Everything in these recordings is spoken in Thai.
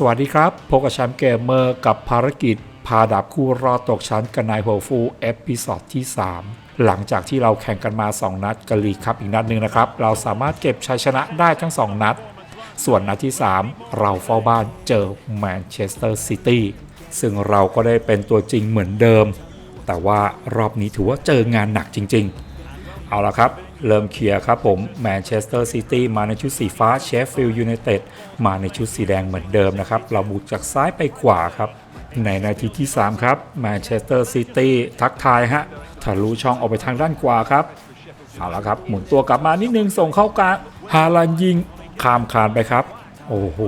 สวัสดีครับพบกับแชมป์เกมเมอร์กับภารกิจ พาดับคู่รอดตกชั้นกันนายโฮฟูเอพิ o d ดที่ 3 หลังจากที่เราแข่งกันมา 2 นัดกบลีครับอีกนัดหนึ่งนะครับ เราสามารถเก็บชัยชนะได้ทั้ง 2 นัด ส่วนนัดที่ 3 เราเฝ้าบ้านเจอแมนเชสเตอร์ซิตี้ซึ่งเราก็ได้เป็นตัวจริงเหมือนเดิม แต่ว่ารอบนี้ถือว่าเจองานหนักจริง ๆ เอาละครับ เริ่มเคลียร์ครับผมแมนเชสเตอร์ซิตี้มาในชุดสีฟ้าเชฟฟิลด์ยูไนเต็ดมาในชุดสีแดงเหมือนเดิมนะครับ เราบุกจากซ้ายไปขวาครับ ในนาทีที่ 3 ครับแมนเชสเตอร์ซิตี้ทักทายฮะทะลุช่องออกไปทางด้านขวาครับ เอาละครับ หมุนตัวกลับมานิดนึงส่งเข้ากลางฮาลันยิงข้ามคานไปครับ โอ้โห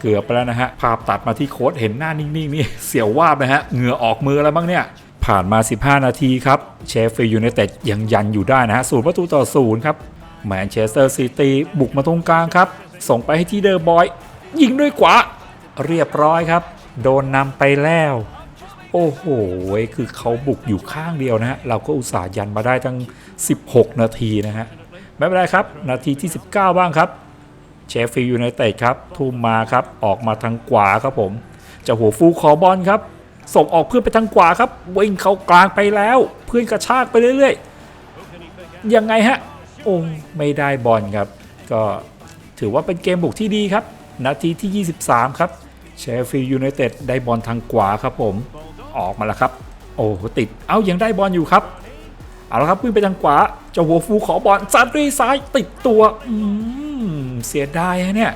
เกือบไปแล้วนะฮะภาพตัดมาที่โค้ดเห็นหน้านิ่งๆนี่เสียววาบนะฮะเหงื่อออกมือแล้วบ้างเนี่ย ผ่านมา 15 นาทีครับเชฟฟิลด์ยูไนเต็ดยังยันอยู่ได้นะฮะศูนย์ประตูต่อศูนย์ครับแมนเชสเตอร์ซิตี้บุกมาตรงกลางครับ ส่งไปให้ที่เดอร์บอย ยิงด้วยขวา เรียบร้อยครับ โดนนำไปแล้ว โอ้โห คือเขาบุกอยู่ข้างเดียวนะฮะ เราก็อุตส่าห์ยันมาได้ทั้ง 16 นาทีนะฮะ ไม่เป็นไรครับ นาทีที่ 19 บ้างครับ เชฟฟิลด์ยูไนเต็ดครับ ทุ่มมาครับ ออกมาทางขวาครับผม จะหัวฟูขอบอลครับ ส่งออกเพื่อนไปทางขวาครับวิ่งเข้ากลางไปแล้ว เพื่อนกระชากไปเรื่อยๆ ยังไงฮะ โอ้ไม่ได้บอลครับ ก็ถือว่าเป็นเกมบุกที่ดีครับ นาทีที่ 23 ครับเชฟฟิลด์ยูไนเต็ดได้บอลทางขวาครับผมออกมาแล้วครับ โอ้ติดเอ้ายังได้บอลอยู่ครับเอาละครับวิ่งไปทางขวาเจ้าหัวฟูขอบอลซัดด้วยซ้ายติดตัวอืมเสียดายฮะเนี่ย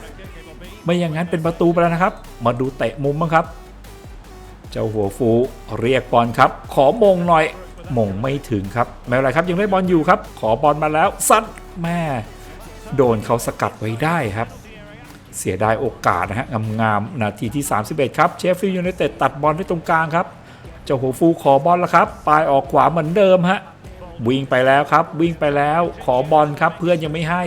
ไม่อย่างนั้นเป็นประตูไปแล้วนะครับ มาดูเตะมุมบ้างครับ จ้าหัวฟูเรียกบอลครับ ขอมงหน่อยมงไม่ถึงครับไม่เป็นไรครับยังได้บอลอยู่ครับ ขอบอลมาแล้วซัดแม่โดนเขาสกัดไว้ได้ครับ เสียดายโอกาสนะฮะงามๆนาทีที่ 31 ครับเชฟฟิลด์ยูไนเต็ดตัดบอลไว้ตรงกลางครับเจ้าหัวฟูขอบอลแล้วครับปลายออกขวาเหมือนเดิมฮะวิ่งไปแล้วครับ วิ่งไปแล้วขอบอลครับ เพื่อนยังไม่ให้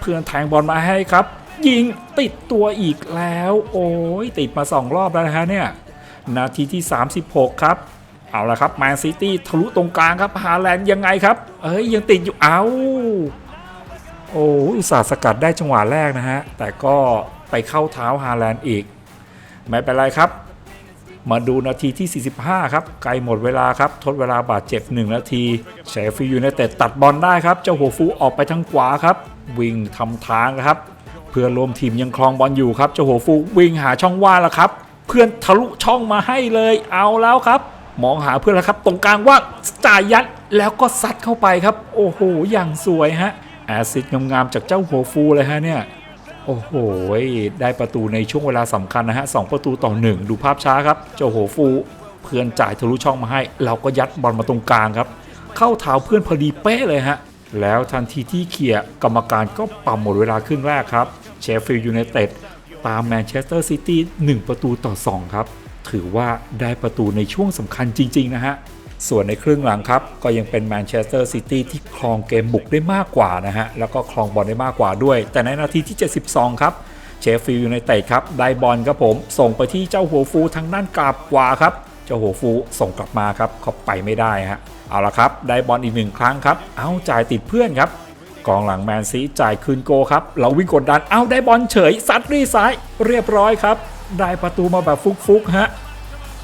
เพื่อนแทงบอลมาให้ครับ ยิงติดตัวอีกแล้ว โอ้ยติดมา2รอบแล้วนะฮะเนี่ย นาทีที่ 36 ครับ เอาละครับแมนซิตี้ทะลุตรงกลางครับฮาแลนด์ยังไงครับ เอ้ยยังติดอยู่เอาโอ้อุตส่าห์สกัดได้จังหวะแรกนะฮะ แต่ก็ไปเข้าเท้าฮาแลนด์อีก ไม่เป็นไรครับ มาดูนาทีที่ 45 ครับ ไกลหมดเวลาครับ ทดเวลาบาดเจ็บ 1 นาทีเชฟฟิลยูไนเต็ดตัดบอลได้ครับ เจ้าหัวฟูออกไปทางขวาครับ วิ่งทำทางครับ เพื่อรวมทีมยังคลองบอลอยู่ครับ เจ้าหัวฟูวิ่งหาช่องว่างแล้วครับ เพื่อนทะลุช่องมาให้เลยเอาแล้วครับ มองหาเพื่อนแล้วครับ ตรงกลางว่าจ่ายยัดแล้วก็ซัดเข้าไปครับ โอ้โหอย่างสวยฮะแอซิดงามๆจากเจ้าหัวฟูเลยฮะเนี่ยโอ้โห ได้ประตูในช่วงเวลาสำคัญนะฮะสองประตูต่อหนึ่งดูภาพช้าครับ เจ้าโหฟูเพื่อนจ่ายทะลุช่องมาให้ เราก็ยัดบอลมาตรงกลางครับ เข้าเท้าเพื่อนพอดีเป๊ะเลยฮะ แล้วทันทีที่เคลียกรรมการก็ปั๊มหมดเวลาครึ่งแรกครับ เชฟฟิลด์ยูไนเต็ด ตามแมนเชสเตอร์ซิตี้1ประตูต่อ 2 ครับ ถือว่าได้ประตูในช่วงสำคัญจริง ๆ นะฮะ ส่วนในครึ่งหลังครับ ก็ยังเป็นแมนเชสเตอร์ซิตี้ที่ครองเกมบุกได้มากกว่านะฮะ แล้วก็ครองบอลได้มากกว่าด้วย แต่ในนาทีที่ 72 ครับเชฟฟิลด์ยูไนเต็ดครับได้บอลครับผม ส่งไปที่เจ้าหัวฟูทางด้านกลับขวาครับเจ้าหัวฟูส่งกลับมาครับเขาไปไม่ได้ฮะเอาละครับ ได้บอลอีกหนึ่งครั้งครับ เอาจ่ายติดเพื่อนครับ กองหลังแมนซีจ่ายคืนโกครับ เราวิ่งกดดัน เอาได้บอลเฉยซัดด้วยซ้าย เรียบร้อยครับ ได้ประตูมาแบบฟุกๆฮะ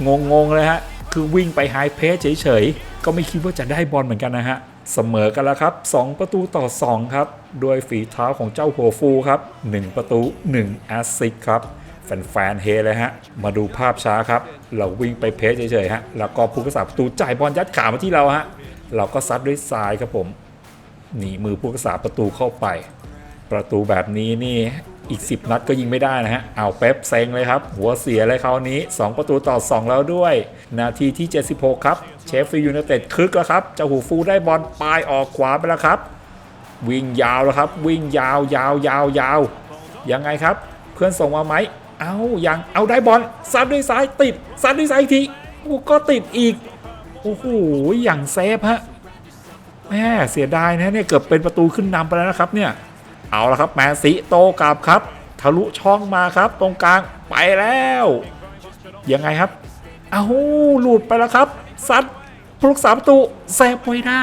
งงๆเลยฮะ คือวิ่งไปไฮเพสเฉยๆ ก็ไม่คิดว่าจะได้บอลเหมือนกันนะฮะ เสมอกันแล้วครับ 2 ประตูต่อ 2 ครับ ด้วยฝีเท้าของเจ้าหัวฟูครับ 1 ประตู 1 แอสซิสครับแฟนๆเฮเลยฮะ มาดูภาพช้าครับ เราวิ่งไปเพสเฉยๆฮะ แล้วก็ผู้รักษาประตูจ่ายบอลยัดขามาที่เราฮะ เราก็ซัดด้วยซ้ายครับผม หนีมือผู้รักษาประตูเข้าไป ประตูแบบนี้นี่อีก 10 นัดก็ยิงไม่ได้นะฮะเอาเป๊ปเซ็งเลยครับ หัวเสียเลยคราวนี้ 2 ประตูต่อ 2 แล้วด้วย นาทีที่ 76 ครับ เชฟฟิลด์ยูไนเต็ดคึกแล้วครับเจ้าหูฟูได้บอลปลายออกขวาไปแล้วครับ วิ่งยาวแล้วครับ วิ่งยาวยาวยาวยาวยังไงครับ เพื่อนส่งมาไหมเอายังเอาได้บอลซัดด้วยซ้ายติดซัดด้วยซ้ายอีกทีก็ติดอีกโอ้โหอย่างเซฟฮะ แม่เสียดายนะเนี่ยเกือบเป็นประตูขึ้นนำไปแล้วนะครับเนี่ยเอาละครับแมนซีโตกลับครับ ทะลุช่องมาครับ ตรงกลางไปแล้วยังไงครับเอาหลุดไปแล้วครับซัดผู้รักษาประตูแซฟไว้ได้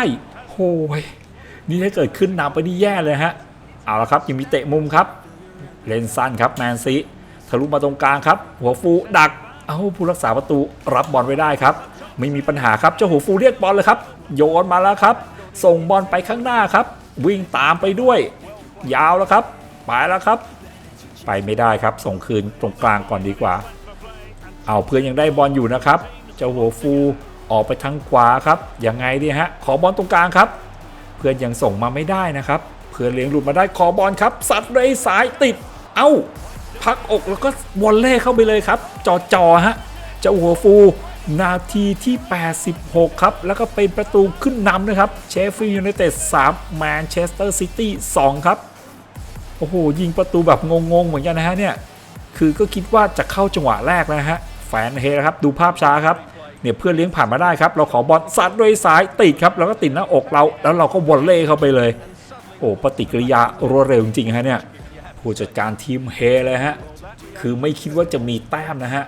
โอ้ยนี่ถ้าเกิดขึ้นนำไปนี่แย่เลยฮะเอาละครับยังมีเตะมุมครับ เลนสั้นครับแมนซีทะลุมาตรงกลางครับ หัวฟูดักเอ้าผู้รักษาประตูรับบอลไว้ได้ครับ ไม่มีปัญหาครับเจ้าหัวฟูเรียกบอลเลยครับ โยนมาแล้วครับ ส่งบอลไปข้างหน้าครับ วิ่งตามไปด้วย ยาวแล้วครับ ไปแล้วครับ ไปไม่ได้ครับ ส่งคืนตรงกลางก่อนดีกว่า เอาเพื่อนยังได้บอลอยู่นะครับ เจ้าหัวฟูออกไปทางขวาครับ ยังไงดีฮะ ขอบอลตรงกลางครับ เพื่อนยังส่งมาไม่ได้นะครับ เพื่อนเลี้ยงหลุดมาได้ขอบอลครับ สัตว์เลยสายติด เอ้า พักอกแล้วก็วอลเล่เข้าไปเลยครับ จอจอฮะ เจ้าหัวฟู นาทีที่ 86 ครับ แล้วก็เป็นประตูขึ้นนำนะครับ เชฟฟิลด์ยูไนเต็ด3แมนเชสเตอร์ซิตี้2ครับ โอ้โห ยิงประตูแบบงง ๆ เหมือนกันนะฮะเนี่ย คือก็คิดว่าจะเข้าจังหวะแรกนะฮะ แฟนเฮนะครับ ดูภาพช้าครับ เนี่ยเพื่อนเลี้ยงผ่านมาได้ครับ เราขอบอลสัดด้วยซ้ายติดครับ แล้วก็ติดหน้าอกเรา แล้วเราก็วอลเล่เข้าไปเลย โอ้ ปฏิกิริยารวดเร็วจริงๆฮะเนี่ย ผู้จัดการทีมเฮเลยฮะ คือไม่คิดว่าจะมีแต้มนะฮะ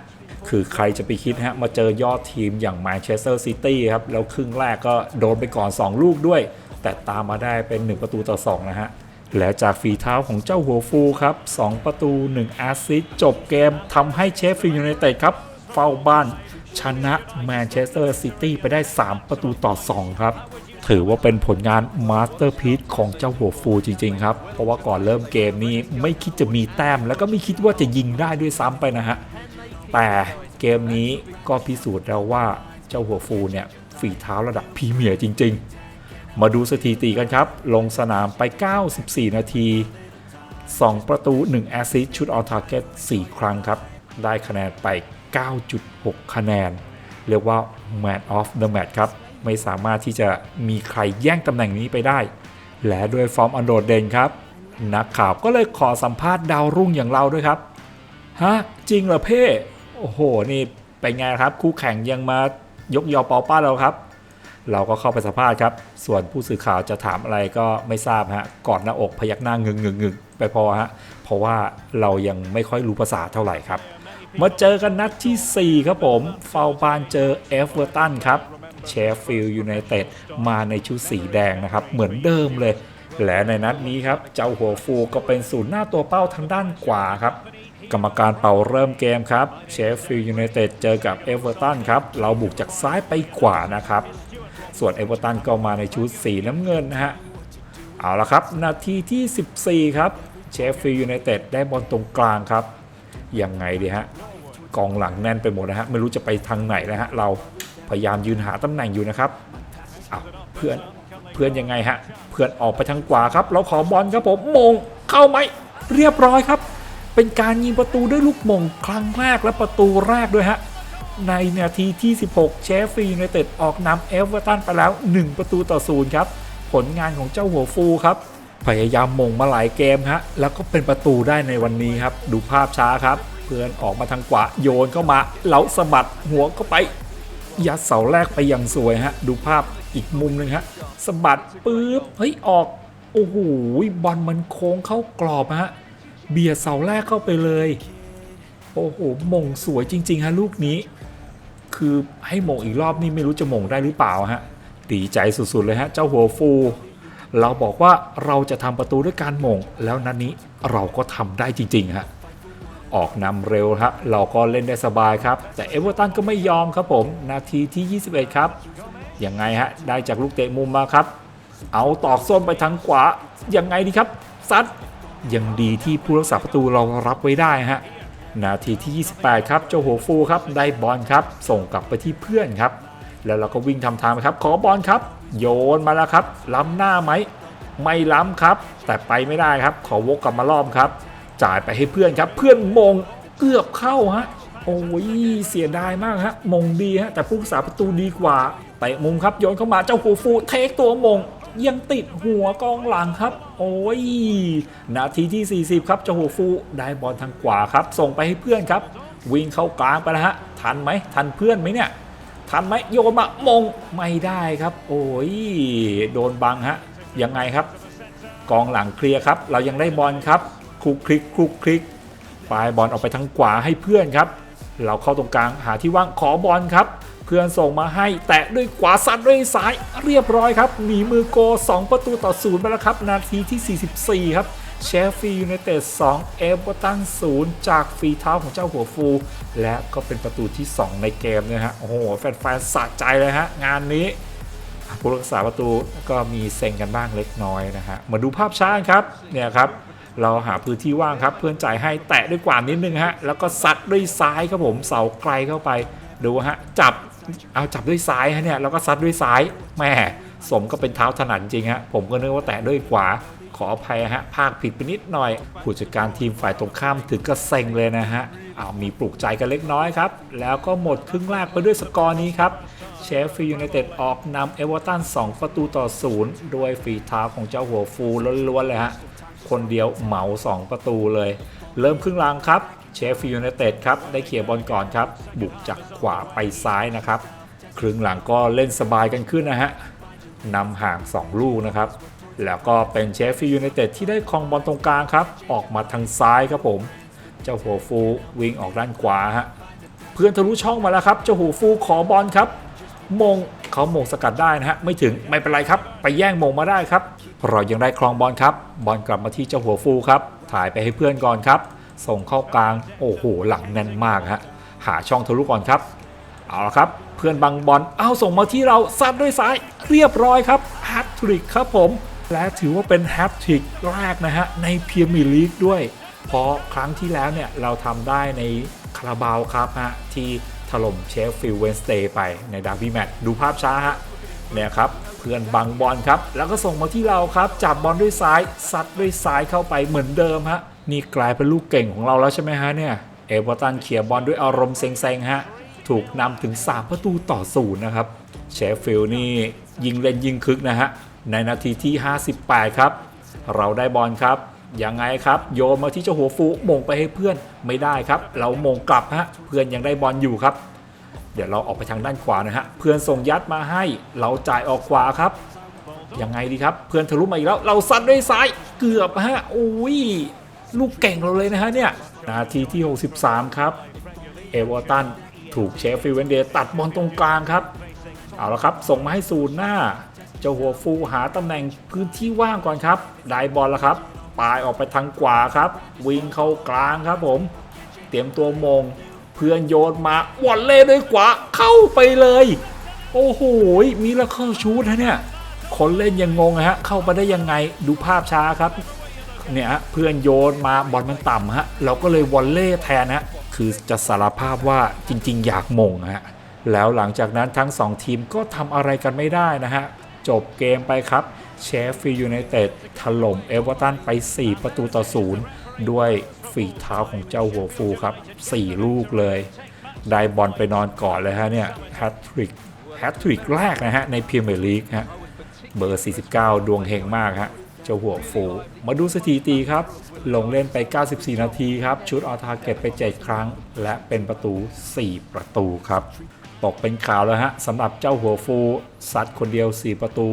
คือใครจะไปคิดฮะมาเจอยอดทีมอย่างแมนเชสเตอร์ซิตี้ครับ แล้วครึ่งแรกก็โดนไปก่อน 2 ลูกด้วย แต่ตามมาได้เป็น 1 ประตูต่อ 2 นะฮะ และจากฝีเท้าของเจ้าหัวฟูครับ 2 ประตู 1 แอสซิสต์จบเกมทำให้เชฟฟิลด์ยูไนเต็ดครับ เฝ้าบ้านชนะแมนเชสเตอร์ซิตี้ไปได้ 3 ประตูต่อ 2 ครับ ถือว่าเป็นผลงานมาสเตอร์พีซของเจ้าหัวฟูจริง ๆ ครับ เพราะว่าก่อนเริ่มเกมนี้ไม่คิดจะมีแต้ม แล้วก็ไม่คิดว่าจะยิงได้ด้วยซ้ำไปนะฮะ แต่เกมนี้ก็พิสูจน์แล้วว่าเจ้าหัวฟูเนี่ยฝีเท้าระดับพรีเมียร์จริง ๆ มาดูสถิติกันครับ ลงสนามไป 94 นาที 2 ประตู 1 แอสซิสต์ชุดออทาร์เก็ต4ครั้งครับ ได้คะแนนไป 9.6 คะแนน เรียกว่า Man of the Match ครับ ไม่สามารถที่จะมีใครแย่งตำแหน่งนี้ไปได้ และด้วยฟอร์มอันโดดเด่นครับ นักข่าวก็เลยขอสัมภาษณ์ดาวรุ่งอย่างเราด้วยครับ ฮะ จริงเหรอเพ่ โอ้โห นี่เป็นไงครับ คู่แข่งยังมายกยอเปาป้าเราครับ เราก็เข้าไปสัมภาษณ์ครับ ส่วนผู้สื่อข่าวจะถามอะไรก็ไม่ทราบฮะกอดหน้าอกพยักหน้างึงงึงงึงไปพอฮะเพราะว่าเรายังไม่ค่อยรู้ภาษาเท่าไหร่ครับ มาเจอกันนัดทีสี่4 ครับผมเฟาบานเจอเอฟเวอร์ตันครับเชฟฟิลด์ยูไนเต็ดมาในชุดสีแดงนะครับ เหมือนเดิมเลย และในนัดนี้ครับ เจ้าหัวฟูก็เป็นศูนย์หน้าตัวเป้าทางด้านขวาครับ กรรมการเป่าเริ่มเกมครับเชฟฟิลด์ยูไนเต็ดเจอกับเอเวอร์ตันครับ เราบุกจากซ้ายไปขวานะครับ ส่วนเอเวอร์ตันก็มาในชุดสีน้ำเงินนะฮะ เอาละครับ นาทีที่ 14 ครับเชฟฟิลด์ยูไนเต็ดได้บอลตรงกลางครับ ยังไงดีฮะ กองหลังแน่นไปหมดนะฮะ ไม่รู้จะไปทางไหนนะฮะ เราพยายามยืนหาตำแหน่งอยู่นะครับอ้าเพื่อนเพื่อนยังไงฮะ เพื่อนออกไปทางขวาครับ เราขอบอลครับผมมงเข้าไหมเรียบร้อยครับ เป็นการยิงประตูด้วยลูกมงครั้งแรกและประตูแรกด้วยฮะ ในนาทีที่ 16 เชฟฟียูไนเต็ดออกนำเอเวอร์ตันไปแล้ว 1 ประตูต่อศูนย์ครับ ผลงานของเจ้าหัวฟูครับ พยายามมงมาหลายเกมฮะ แล้วก็เป็นประตูได้ในวันนี้ครับ ดูภาพช้าครับ เพื่อนออกมาทางขวาโยนเข้ามาเหลาสะบัดหัวเข้าไป ยัดเสาแรกไปอย่างสวยฮะ ดูภาพอีกมุมหนึ่งฮะสะบัดปุ๊บเฮ้ยออกโอ้โหบอลมันโค้งเข้ากรอบฮะ เบียดเสาแรกเข้าไปเลย โอ้โหมงสวยจริง ๆ ฮะ ลูกนี้ คือให้มงอีกรอบนี่ไม่รู้จะมงได้หรือเปล่าฮะดีใจสุด ๆ เลยฮะ เจ้าหัวฟู เราบอกว่าเราจะทำประตูด้วยการมง แล้วนัดนนี้เราก็ทำได้จริง ๆ ฮะ ออกนำเร็วครับเราก็เล่นได้สบายครับ แต่เอเวอร์ตันก็ไม่ยอมครับผม นาทีที่ 21 ครับ ยังไงฮะ ได้จากลูกเตะมุมมาครับ เอาตอกส้นไปทางขวา ยังไงดีครับซัด ยังดีที่ผู้รักษาประตูเรารับไว้ได้ฮะนาทีที่ 28 ครับ เจ้าหัวฟูครับ ได้บอลครับ ส่งกลับไปที่เพื่อนครับ แล้วเราก็วิ่งทำทางครับ ขอบอลครับ โยนมาแล้วครับ ล้ำหน้าไหม ไม่ล้ำครับ แต่ไปไม่ได้ครับ ขอวกกลับมารอบครับ จ่ายไปให้เพื่อนครับ เพื่อนมงเกือบเข้าฮะ โอ้ย เสียดายมากฮะ มงดีฮะ แต่ผู้รักษาประตูดีกว่าเตมุมครับ โยนเข้ามา เจ้าหัวฟู เทคตัวมง ยังติดหัวกองหลังครับ โอ้ย นาทีที่ 40 ครับเจ้าหัวฟูได้บอลทางขวาครับ ส่งไปให้เพื่อนครับ วิ่งเข้ากลางไปแล้วฮะ ทันไหมทันเพื่อนไหมเนี่ย ทันไหมโยมามงไม่ได้ครับ โอ้ย โดนบังฮะ ยังไงครับ กองหลังเคลียร์ครับ เรายังได้บอลครับคลุกคลิกคลุกคลิกปลายบอลออกไปทางขวาให้เพื่อนครับ เราเข้าตรงกลางหาที่ว่างขอบอลครับ เพื่อนส่งมาให้แตะด้วยขวาซัดด้วยซ้ายเรียบร้อยครับ หนีมือโก 2 ประตูต่อศูนย์ไปแล้วครับ นาทีที่ 44 ครับเชฟฟียูไนเต็ด2เอเวอร์ตัน0จากฝีเท้าของเจ้าหัวฟู และก็เป็นประตูที่ 2 ในเกมนะฮะ โอ้โห แฟนๆสะใจเลยฮะ งานนี้ ผู้รักษาประตูก็มีเซ็งกันบ้างเล็กน้อยนะฮะ มาดูภาพช้าครับ เนี่ยครับ เราหาพื้นที่ว่างครับ เพื่อนจ่ายให้แตะด้วยกว่านิดนึงฮะ แล้วก็ซัดด้วยซ้ายครับผม เสาไกลเข้าไป ดูฮะ จับ เอาจับด้วยซ้ายฮะเนี่ยแล้วก็ซัดด้วยซ้ายแม่สมก็เป็นเท้าถนัดจริงฮะผมก็นึกว่าแตะด้วยขวาขออภัยฮะภาคผิดไปนิดหน่อย ผู้จัดการทีมฝ่ายตรงข้ามถึงก็เซ็งเลยนะฮะเอามีปลุกใจกันเล็กน้อยครับ แล้วก็หมดครึ่งแรกไปด้วยสกอร์นี้ครับเชฟฟียูไนเต็ดออกนำเอเวอร์ตัน2ประตูต่อศูนย์ด้วยฝีเท้าของเจ้าหัวฟูล้วนๆเลยฮะคนเดียวเหมา 2 ประตูเลย เริ่มครึ่งหลังครับ เชฟฟียูไนเต็ดครับได้เขี่ยบอลก่อนครับ บุกจากขวาไปซ้ายนะครับ ครึ่งหลังก็เล่นสบายกันขึ้นนะฮะนำห่าง 2 ลูกนะครับ แล้วก็เป็นเชฟฟียูไนเต็ดที่ได้ครองบอลตรงกลางครับ ออกมาทางซ้ายครับผม เจ้าหัวฟูวิ่งออกด้านขวาฮะเพื่อนทะลุช่องมาแล้วครับ เจ้าหัวฟูขอบอลครับ มงเขามงสกัดได้นะฮะไม่ถึงไม่เป็นไรครับ ไปแย่งมงมาได้ครับเรายังได้ครองบอลครับ บอลกลับมาที่เจ้าหัวฟูครับถ่ายไปให้เพื่อนก่อนครับ ส่งเข้ากลางโอ้โหหลังแน่นมากฮะหาช่องทะลุก่อนครับ เอาละครับ เพื่อนบังบอลเอาส่งมาที่เราซัดด้วยซ้ายเรียบร้อยครับแฮตทริกครับผม และถือว่าเป็นแฮตทริกแรกนะฮะในพรีเมียร์ลีกด้วย เพราะครั้งที่แล้วเนี่ยเราทำได้ในคาราบาวครับฮะที่ถล่มเชฟฟิลด์เวนสเตย์ไปในดาร์บี้แมตช์ดูภาพช้าฮะเนี่ยครับ พื่อนบังบอลครับ แล้วก็ส่งมาที่เราครับ จับบอลด้วยซ้ายซัดด้วยซ้ายเข้าไปเหมือนเดิมฮะนี่กลายเป็นลูกเก่งของเราแล้วใช่ไหมฮะเนี่ยเอเวอร์ตันเขี่ยบอลด้วยอารมณ์เซ็งๆฮะถูกนำถึง 3 ประตูต่อศูนย์นะครับเชฟฟิลด์นี่ยิงเล่นยิงคึกนะฮะในนาทีที่ 58 ครับ เราได้บอลครับยังไงครับ โยนมาที่เจ้าหัวฟูมงไปให้เพื่อนไม่ได้ครับ เรามงกลับฮะเพื่อนยังได้บอลอยู่ครับ เดี๋ยวเราออกไปทางด้านขวานะฮะเพื่อนส่งยัดมาให้เราจ่ายออกขวาครับยังไงดีครับเพื่อนทะลุมาอีกแล้ว เราซัดด้วยซ้ายเกือบฮะโอ้ยลูกเก่งเราเลยนะฮะเนี่ยนาทีที่ 63 ครับ เอเวอร์ตันถูกเชฟฟิลเวนเดย์ตัดบอลตรงกลางครับ เอาละครับส่งมาให้ศูนย์หน้า เจ้าหัวฟูหาตำแหน่งพื้นที่ว่างก่อนครับ ได้บอลแล้วครับปลายออกไปทางขวาครับ วิ่งเข้ากลางครับผม เตรียมตัวมง เพื่อนโยนมาวอลเล่ด้วยขวาเข้าไปเลย โอ้โหมีละเข้าชูดนะเนี่ยคนเล่นยังงงนะฮะ เข้าไปได้ยังไงดูภาพช้าครับ เนี่ยเพื่อนโยนมาบอลมันต่ำฮะ เราก็เลยวอลเล่แทนฮะ คือจะสารภาพว่าจริง ๆ อยากมงฮะ แล้วหลังจากนั้นทั้ง 2 ทีมก็ทำอะไรกันไม่ได้นะฮะ จบเกมไปครับ เชฟฟียูไนเต็ดถล่มเอเวอร์ตันไป 4 ประตูต่อศูนย์ ด้วยฝีเท้าของเจ้าหัวฟูครับ 4 ลูกเลย ได้บอลไปนอนก่อนเลยฮะเนี่ยแฮตทริกแฮตทริกแรกนะฮะในพรีเมียร์ลีกฮะเบอร์ 49 ดวงเฮงมากฮะเจ้าหัวฟู มาดูสถิติครับ ลงเล่นไป 94 นาทีครับ ชุดออทาเก็ตไป 7 ครั้ง และเป็นประตู 4 ประตูครับ ตกเป็นข่าวแล้วฮะสำหรับเจ้าหัวฟู ซัดคนเดียว 4 ประตู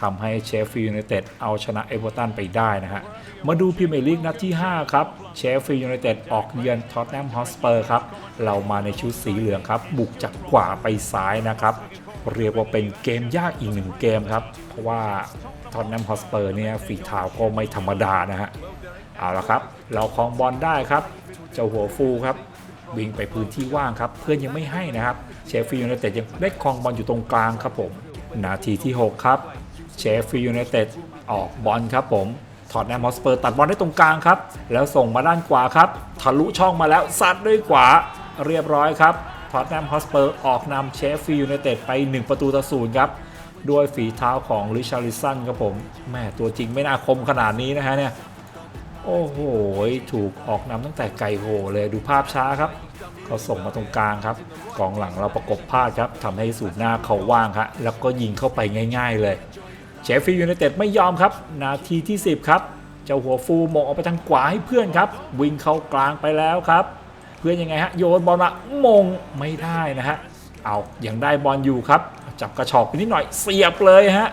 ทำให้เชฟฟิลด์ยูไนเต็ดเอาชนะเอเวอร์ตันไปได้นะฮะ มาดูพรีเมียร์ลีกนัดที่ 5 ครับ เชฟฟิลด์ยูไนเต็ดออกเยือนท็อตแนมฮอสเปอร์ครับ เรามาในชุดสีเหลืองครับ บุกจากขวาไปซ้ายนะครับ เรียกว่าเป็นเกมยากอีกหนึ่งเกมครับ เพราะว่าท็อตแนมฮอสเปอร์เนี่ยฝีเท้าก็ไม่ธรรมดานะฮะ เอาละครับ เราครองบอลได้ครับ เจ้าหัวฟูครับวิ่งไปพื้นที่ว่างครับ เพื่อนยังไม่ให้นะครับ เชฟฟิลด์ยูไนเต็ดยังได้ครองบอลอยู่ตรงกลางครับผม นาทีที่ 6 ครับ เชฟฟิลยูไนเต็ดออกบอลครับผมทอตแนมฮอสเปอร์ตัดบอลได้ตรงกลางครับ แล้วส่งมาด้านขวาครับทะลุช่องมาแล้วซัดด้วยขวาเรียบร้อยครับทอตแนมฮอสเปอร์ออกนำเชฟฟิลด์ยูไนเต็ดไป 1 ประตูต่อศูนย์ครับ ด้วยฝีเท้าของริชาริสันครับผมแม่ตัวจริงไม่น่าคมขนาดนี้นะฮะเนี่ย โอ้โห ถูกออกนำตั้งแต่ไกลโหเลยดูภาพช้าครับ เขาส่งมาตรงกลางครับกองหลังเราประกบพลาดครับทำให้สูตรหน้าเขาว่างครับแล้วก็ยิงเข้าไปง่าย ๆ เลย เชฟฟิลด์ยูไนเต็ดไม่ยอมครับ นาทีที่ 10 ครับ เจ้าหัวฟูมองออกไปทางขวาให้เพื่อนครับ วิ่งเข้ากลางไปแล้วครับ เพื่อนยังไงฮะ โยนบอลมามงไม่ได้นะฮะ เอายังได้บอลอยู่ครับ จับกระชอกไปนิดหน่อยเสียบเลยฮะ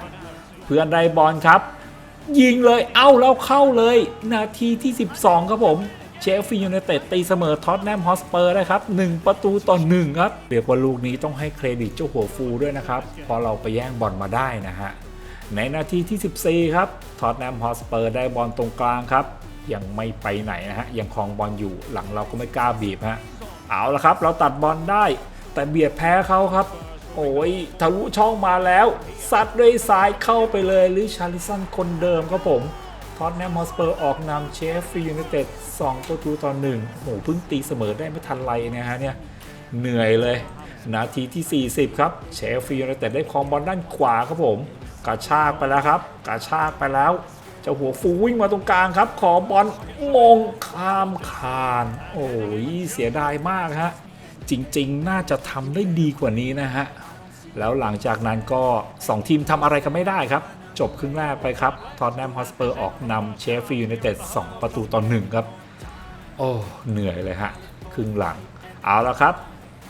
เพื่อนได้บอลครับ ยิงเลย เอ้าแล้วเข้าเลย นาทีที่ 12 ครับผมเชฟฟิลด์ยูไนเต็ดตีเสมอท็อตแนมฮอสเปอร์ได้ครับ 1 ประตูต่อ 1 ครับเรียกว่าลูกนี้ต้องให้เครดิตเจ้าหัวฟูด้วยนะครับพราะเราไปแย่งบอลมาได้นะฮะ ในนาทีที่ 14 ครับท็อตแนมฮอสเปอร์ได้บอลตรงกลางครับ ยังไม่ไปไหนนะฮะ ยังครองบอลอยู่หลังเราก็ไม่กล้าบีบฮะ เอาละครับ เราตัดบอลได้ แต่เบียดแพ้เขาครับ โอ้ยทะลุช่องมาแล้วซัดด้วยซ้ายเข้าไปเลยลิชาริสันคนเดิมครับผมท็อตแนมฮอสเปอร์ออกนำเชฟฟียูไนเต็ด2ประตูต่อหนึ่งโอ้โหเพิ่งตีเสมอได้ไม่ทันไรเนี่ยฮะเนี่ยเหนื่อยเลย นาทีที่ 40 ครับเชฟฟียูไนเต็ดได้ครองบอลด้านขวาครับผม กระชากไปแล้วครับ กระชากไปแล้วเจ้าหัวฟูวิ่งมาตรงกลางครับ ขอบอลมงข้ามคาน โอ้ยเสียดายมากฮะจริงๆ น่าจะทำได้ดีกว่านี้นะฮะ แล้วหลังจากนั้นก็ 2 ทีมทำอะไรกันไม่ได้ครับ จบครึ่งแรกไปครับ ทอตแนมฮอสเปอร์ออกนำเชฟฟียูไนเต็ด2ประตูต่อหนึ่งครับ โอ้เหนื่อยเลยฮะ ครึ่งหลัง เอาละครับ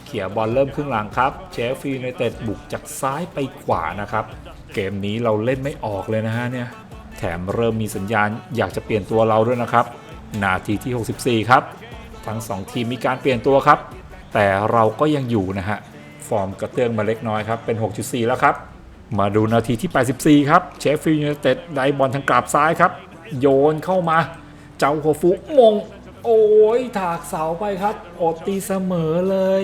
เขี่ยบอลเริ่มครึ่งหลังครับ เชฟฟียูไนเต็ดบุกจากซ้ายไปขวานะครับ เกมนี้เราเล่นไม่ออกเลยนะฮะเนี่ยแถมเริ่มมีสัญญาณอยากจะเปลี่ยนตัวเราด้วยนะครับนาทีที่ 64 ครับ ทั้ง 2 ทีมมีการเปลี่ยนตัวครับ แต่เราก็ยังอยู่นะฮะ ฟอร์มกระเตื้องมาเล็กน้อยครับ เป็น 6.4 แล้วครับ มาดูนาทีที่ 84 ครับ เชฟฟียูไนเต็ดได้บอลทางกราบซ้ายครับ โยนเข้ามา เจ้าหัวฟุมง โอ้ย ถากเสาไปครับ อดตีเสมอเลย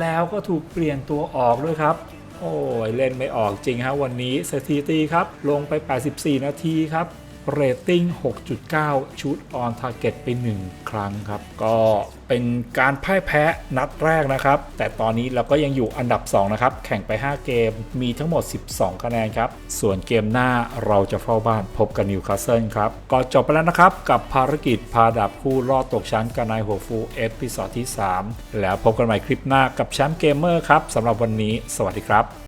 แล้วก็ถูกเปลี่ยนตัวออกด้วยครับ โอ้ยเล่นไม่ออกจริงฮะวันนี้สถิติครับ ลงไป 84 นาทีครับ เรตติ้ง 6.9 ชุดออนทาร์เก็ตไป 1 ครั้งครับ ก็เป็นการพ่ายแพ้นัดแรกนะครับ แต่ตอนนี้เราก็ยังอยู่อันดับ 2 นะครับ แข่งไป 5 เกมมีทั้งหมด 12 คะแนนครับ ส่วนเกมหน้าเราจะเฝ้าบ้านพบกับนิวคาสเซิลครับ ก็จบไปแล้วนะครับ กับภารกิจพาดับคู่รอดตกชั้นกันนายหัวฟูเอพิซอดที่ 3 แล้วพบกันใหม่คลิปหน้ากับแชมป์เกมเมอร์ครับสำหรับวันนี้ สวัสดีครับ